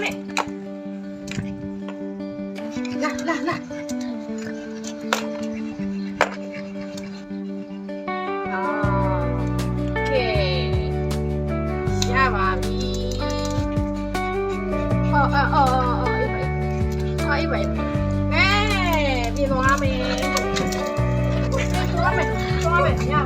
mẹ Là, là, là Ờ, ờ, ờ, ờ, ờ, vậy Ờ, như vậy Nè, vì nó mẹ Cho mẹ, cho mẹ nha,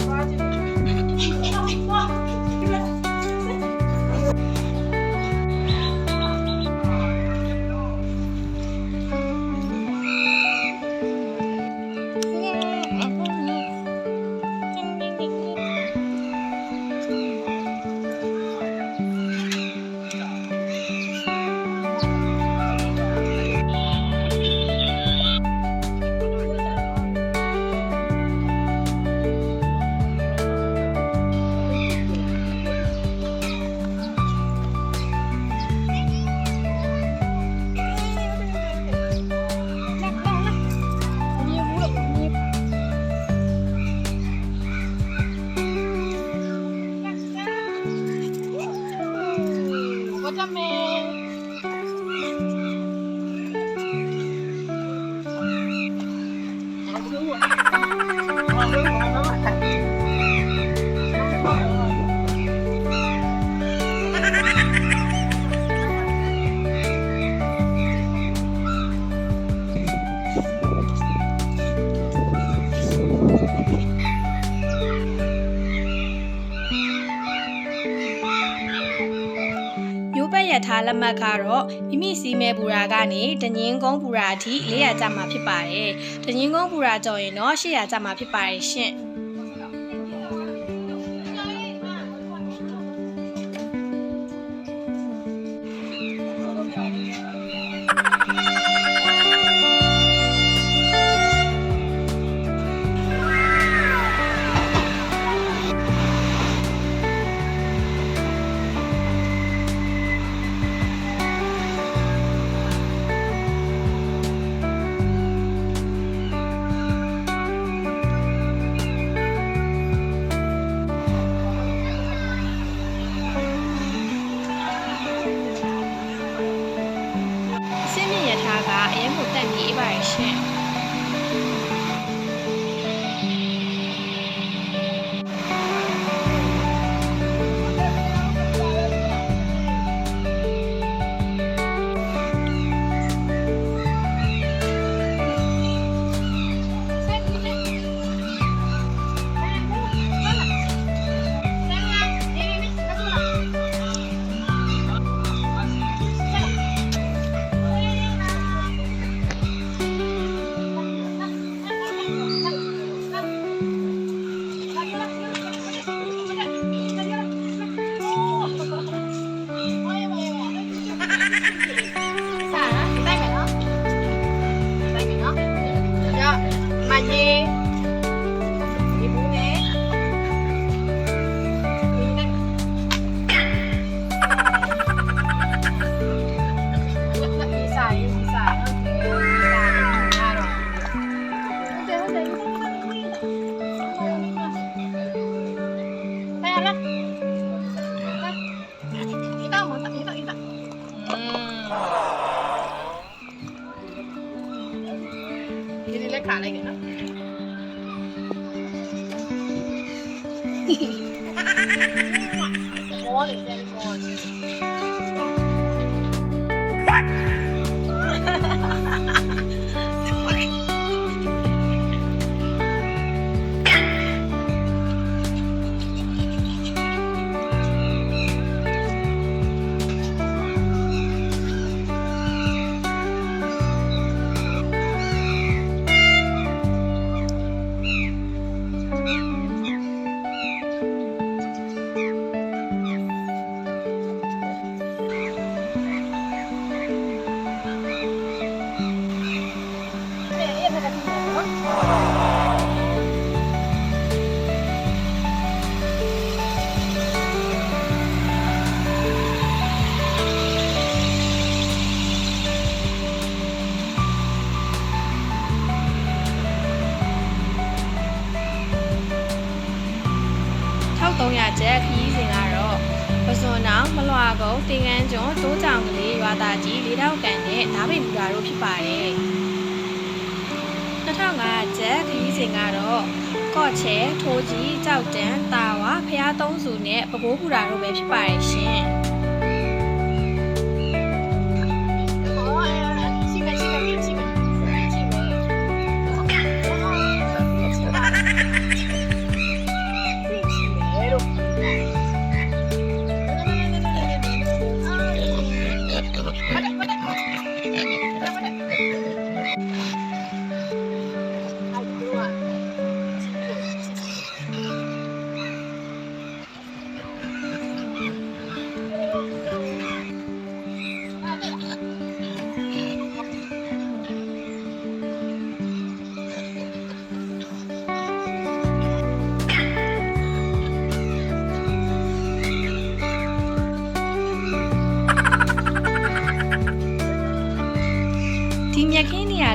Thank you. လက်မှတ်ကတော့မိမိစီမဲပူရာကနေတငင်းကုန်းပူရာအထိ400ကျပ်မှာဖြစ်ပါတယ်။တငင်းကုန်းပူရာကြော်ရင်တော့800ကျပ်မှာဖြစ်ပါတယ်ရှင်။ Good morning, very morning. ကုန်းတင်ကန်းကျွန်းတိုးကြောင်ကလေးရွာသားကြီးလေးတောက်ကန်နဲ့ဓာပိန်ဘူရာတို့ဖြစ်ပါတယ်2005ကျက်ခရီးစဉ်ကတော့ကော့ချဲထိုးကြီးကြောက်တန်းတာဝါဖျားသုံးစုနဲ့ပပိုးဘူရာတို့ပဲဖြစ်ပါတယ်ရှင်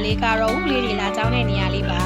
လေးကတော့ဦးလေးတွေလာကြောင်းတဲ့နေရာလေးပါ